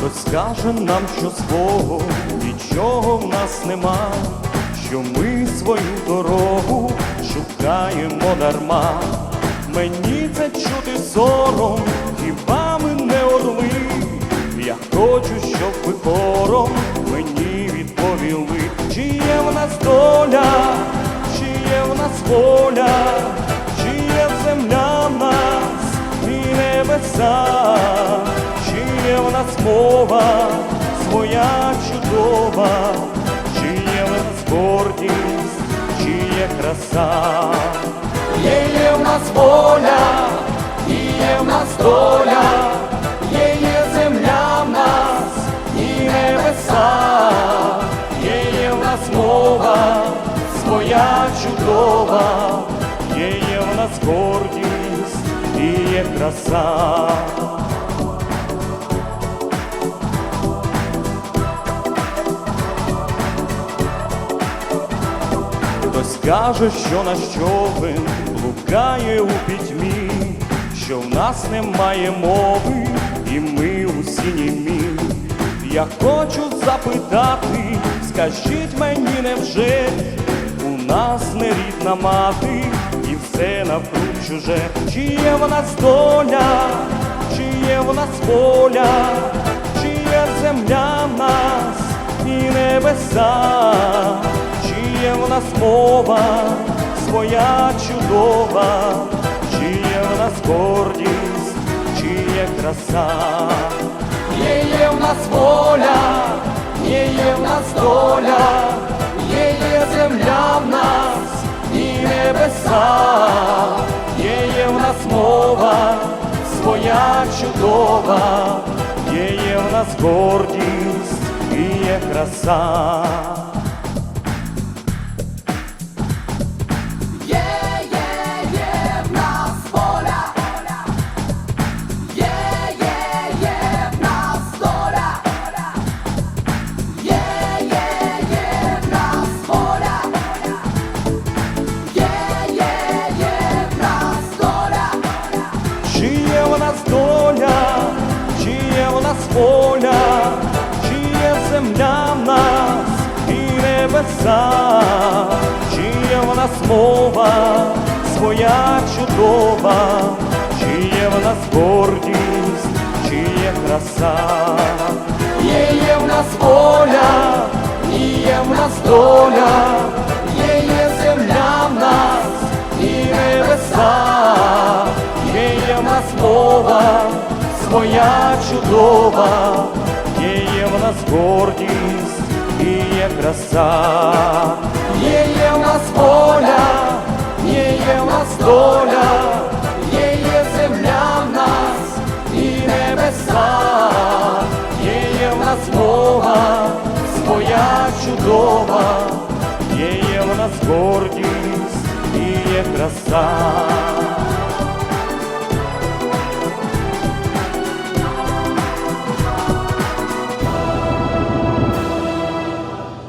Хтось скаже нам, що свого нічого в нас нема, що ми свою дорогу шукаємо дарма. Мені це чути сором, хіба ми не орли? Я хочу, щоб ви хором мені відповіли, чи є в нас доля, чи є в нас воля, чи є земля в нас і небеса, мова своя чудова, чи є в нас гордість, чи є краса. Є, є в нас воля, і є в нас доля, є, земля в нас і небеса, є в нас мова своя чудова, є, є в нас гордість і є краса. Хтось каже, що наш човен блукає у пітьмі, що в нас немає мови, і ми усі німі. Я хочу запитати, скажіть мені, невже у нас не рідна мати, і все навкруг чуже, чи є в нас доля, чи є в нас воля, чи є земля нас і небеса, є в нас мова своя чудова, чи є в нас гордість, чи є краса. Є, є в нас воля, є, є в нас доля, є, є земля в нас і небеса, є, є в нас мова своя чудова, є, є в нас гордість є краса. Воля, чи є земля в нас і небеса, чи є в нас мова своя чудова, чи є в нас гордість, чи є краса. Є, є в нас воля, і є в нас доля, є, земля в нас і небеса, є, є своя Азова, Є є в нас гордість і є краса, є є в нас воля, є є в нас доля, є є земля в нас і небеса, є є в нас мова, своя чудова, є є в нас гордість і є краса.